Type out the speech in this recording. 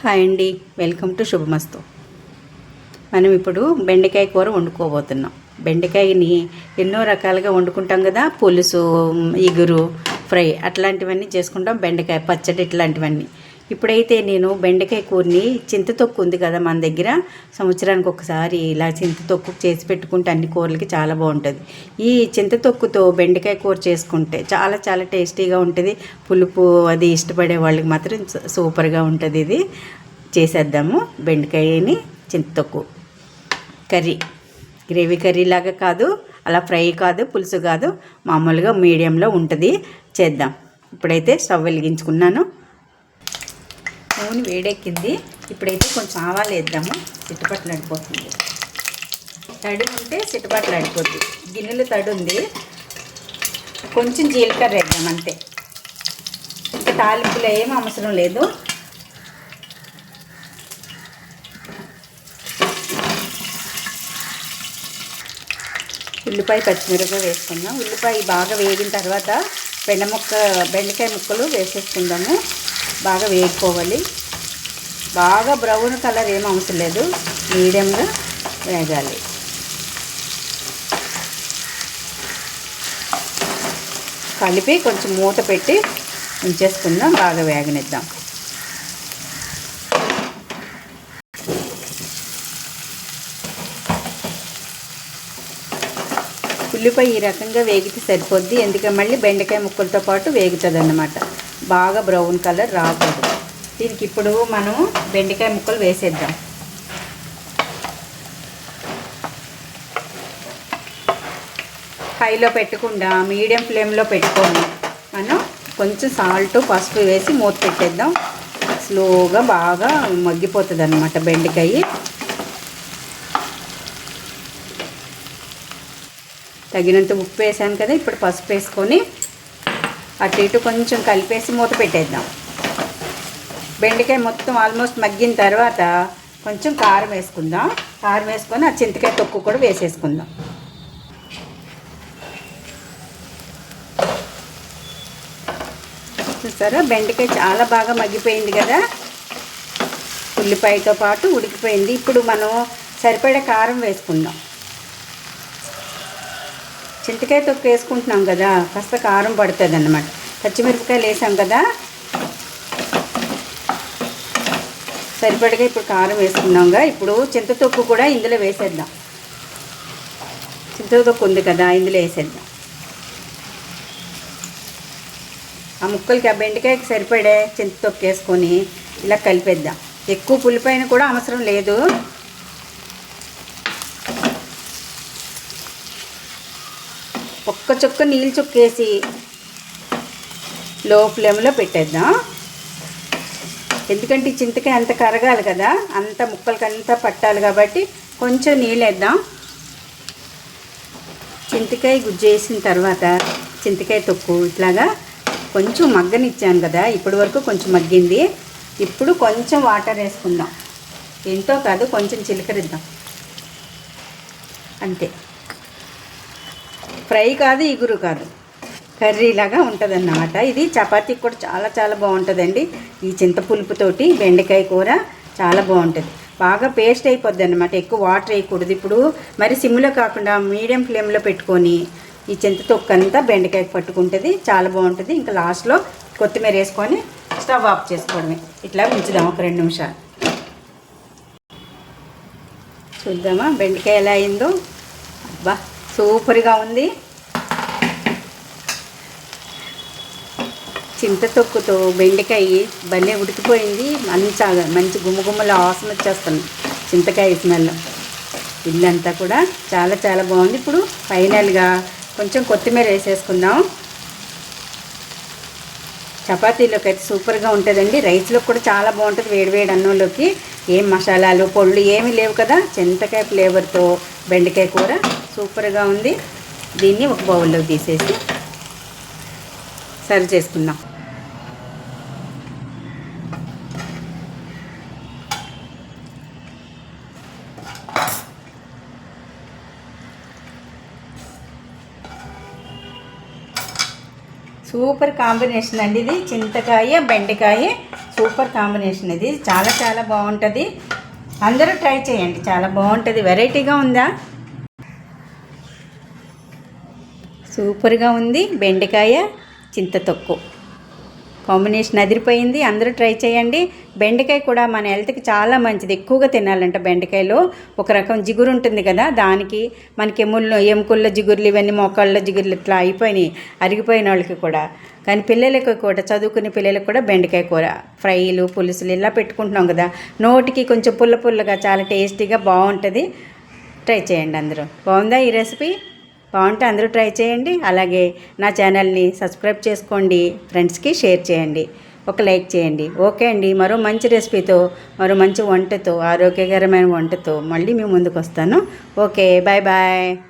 Hi అండి. Welcome to శుభమస్తు. మనం ఇప్పుడు బెండకాయ కూర వండుకోబోతున్నాం. బెండకాయని ఎన్నో రకాలుగా వండుకుంటాం కదా పులుసు ఇగురు ఫ్రై అట్లాంటివన్నీ చేసుకుంటాం బెండకాయ పచ్చడి ఇట్లాంటివన్నీ. ఇప్పుడైతే నేను బెండకాయ కూరని చింతతొక్కు ఉంది కదా మన దగ్గర. సంవత్సరానికి ఒకసారి ఇలా చింతతొక్కు చేసి పెట్టుకుంటే అన్ని కూరలకి చాలా బాగుంటుంది. ఈ చింతతొక్కుతో బెండకాయ కూర చేసుకుంటే చాలా చాలా టేస్టీగా ఉంటుంది. పులుపు అది ఇష్టపడే వాళ్ళకి మాత్రం సూపర్గా ఉంటుంది ఇది. చేసేద్దాము బెండకాయని చింతతొక్కు కర్రీ. గ్రేవీ కర్రీ లాగా కాదు అలా ఫ్రై కాదు పులుసు కాదు మామూలుగా మీడియంలో ఉంటుంది. చేద్దాం. ఇప్పుడైతే స్టవ్ వెలిగించుకున్నాను. నూనె వేడెక్కింది. ఇప్పుడైతే కొంచెం ఆవాలు వేద్దాము. సిట్టుపట్లు అడిపోతుంది తడి ఉంటే సిట్టుపట్లు అడిపోద్ది గిన్నెలు తడి ఉంది. కొంచెం జీలకర్ర వేద్దాం అంతే. ఇంకా తాలింపులో ఏం అవసరం లేదు. ఉల్లిపాయ పచ్చిమిరపకాయ వేసుకుందాం ఉల్లిపాయ బాగా వేగిన తర్వాత బెండ ముక్క బెండకాయ ముక్కలు వేసేసుకుందాము. బాగా వేగిపోవాలి బాగా బ్రౌన్ కలర్ ఏం అవసరం లేదు. మీడియంగా వేగాలి. కలిపి కొంచెం మూత పెట్టి ఉంచేసుకుందాం. బాగా వేగనిద్దాం. ఉల్లిపాయ ఈ రకంగా వేగితే సరిపోద్ది. ఎందుకంటే మళ్ళీ బెండకాయ ముక్కలతో పాటు వేగుతుంది అన్నమాట బాగా బ్రౌన్ కలర్ రాకూడదు. దీనికి ఇప్పుడు మనం బెండకాయ ముక్కలు వేసేద్దాం. హైలో పెట్టకుండా మీడియం ఫ్లేమ్లో పెట్టుకొని మనం కొంచెం సాల్ట్ పసుపు వేసి మూత పెట్టేద్దాం. స్లోగా బాగా మగ్గిపోతుంది అనమాట బెండకాయ. తగినంత ఉప్పు వేసాను కదా ఇప్పుడు పసుపు వేసుకొని అటు ఇటు కొంచెం కలిపేసి మూత పెట్టేద్దాం. బెండకాయ మొత్తం ఆల్మోస్ట్ మగ్గిన తర్వాత కొంచెం కారం వేసుకుందాం. కారం వేసుకొని ఆ చింతకాయ తొక్కు కూడా వేసేసుకుందాం. చూసారా? బెండకాయ చాలా బాగా మగ్గిపోయింది కదా? ఉల్లిపాయతో పాటు ఉడికిపోయింది. ఇప్పుడు మనం సరిపడే కారం వేసుకుందాం. చింతకాయ తొక్కు వేసుకుంటున్నాం కదా కాస్త కారం పడుతుంది అన్నమాట పచ్చిమిరపకాయలు వేసాం కదా. సరిపడగా ఇప్పుడు కారం వేసుకున్నాంగా. ఇప్పుడు చింతతొక్కు కూడా ఇందులో వేసేద్దాం. చింతతొక్కు ఉంది కదా ఇందులో వేసేద్దాం. ఆ ముక్కలకి ఆ బెండకాయకి సరిపడే చింతతొక్కు వేసుకొని ఇలా కలిపేద్దాం. ఎక్కువ పులిపైన కూడా అవసరం లేదు. ఒక్క చుక్క నీళ్ళు చుక్కేసి లో ఫ్లేమ్లో పెట్టేద్దాం. ఎందుకంటే ఈ చింతకాయ అంత కరగాలి కదా అంత ముక్కలకి అంతా పట్టాలి కాబట్టి కొంచెం నీళ్ళు వేద్దాం. చింతకాయ గుజ్జు వేసిన తర్వాత చింతకాయ తొక్కు ఇట్లాగా కొంచెం మగ్గనిచ్చాను కదా ఇప్పటి వరకు కొంచెం మగ్గింది. ఇప్పుడు కొంచెం వాటర్ వేసుకుందాం. ఎంతో కాదు కొంచెం చిలకరిద్దాం. అంతే. ఫ్రై కాదు ఇగురు కాదు. కర్రీ లాగా ఉంటుందన్నమాట. ఇది చపాతీకి కూడా చాలా చాలా బాగుంటుందండి. ఈ చింతపులుపుతోటి బెండకాయ కూర చాలా బాగుంటుంది. బాగా పేస్ట్ అయిపోద్ది అనమాట ఎక్కువ వాటర్ వేయకూడదు ఇప్పుడు. మరి సిమ్లో కాకుండా మీడియం ఫ్లేమ్లో పెట్టుకొని ఈ చింత తొక్కంతా అంతా పట్టుకుంటుంది. చాలా బాగుంటుంది. ఇంకా లాస్ట్లో కొత్తిమీర వేసుకొని స్టవ్ ఆఫ్ చేసుకోవడమే. ఇట్లా ఉంచుదాం ఒక రెండు నిమిషాలు. చూద్దామా? బెండకాయ ఎలా అయిందో? అబ్బా! సూపర్గా ఉంది. చింత తొక్కుతో బెండకాయ భలే ఉడికిపోయింది. మంచి మంచి గుమ్మగుమ్మల ఆసన వచ్చేస్తుంది చింతకాయ స్మెల్. ఇల్లంతా కూడా చాలా చాలా బాగుంది. ఇప్పుడు ఫైనల్గా కొంచెం కొత్తిమీర వేసేసుకుందాం. చపాతీలోకి అయితే సూపర్గా ఉంటుందండి. రైస్లో కూడా చాలా బాగుంటుంది వేడివేడి అన్నంలోకి. ఏం మసాలాలు పొళ్ళు ఏమీ లేవు కదా? చింతకాయ ఫ్లేవర్తో బెండకాయ కూర సూపర్గా ఉంది. దీన్ని ఒక బౌల్లో తీసేసి సర్వ్ చేసుకుందాం. సూపర్ కాంబినేషన్ అండి ఇది. చింతకాయ బెండకాయ సూపర్ కాంబినేషన్ ఇది. చాలా చాలా బాగుంటుంది. అందరూ ట్రై చేయండి. చాలా బాగుంటుంది. వెరైటీగా ఉందా? సూపర్గా ఉంది. బెండకాయ చింతతొక్కు కాంబినేషన్ అదిరిపోయింది. అందరూ ట్రై చేయండి. బెండకాయ కూడా మన హెల్త్కి చాలా మంచిది. ఎక్కువగా తినాలంట బెండకాయలో. ఒక రకం జిగురు ఉంటుంది కదా దానికి మనకి ఎముల్లో ఎముకల్లో జిగుర్లు ఇవన్నీ మోకాళ్ళ జిగుర్లు ఇట్లా అయిపోయినాయి. అరిగిపోయిన వాళ్ళకి కూడా. కానీ పిల్లలకు కూడా చదువుకునే పిల్లలకు కూడా బెండకాయ కూర ఫ్రైలు పులుసులు ఇలా పెట్టుకుంటున్నాం కదా. నోటికి కొంచెం పుల్ల పుల్లగా చాలా టేస్టీగా బాగుంటుంది. ట్రై చేయండి అందరూ. బాగుందా ఈ రెసిపీ? బాగుంటే అందరూ ట్రై చేయండి. అలాగే నా ఛానల్ని సబ్స్క్రైబ్ చేసుకోండి. ఫ్రెండ్స్కి షేర్ చేయండి. ఒక లైక్ చేయండి. ఓకే అండి. మరో మంచి రెసిపీతో మరో మంచి వంటతో ఆరోగ్యకరమైన వంటతో మళ్ళీ మీ ముందుకు వస్తాను. ఓకే. Bye bye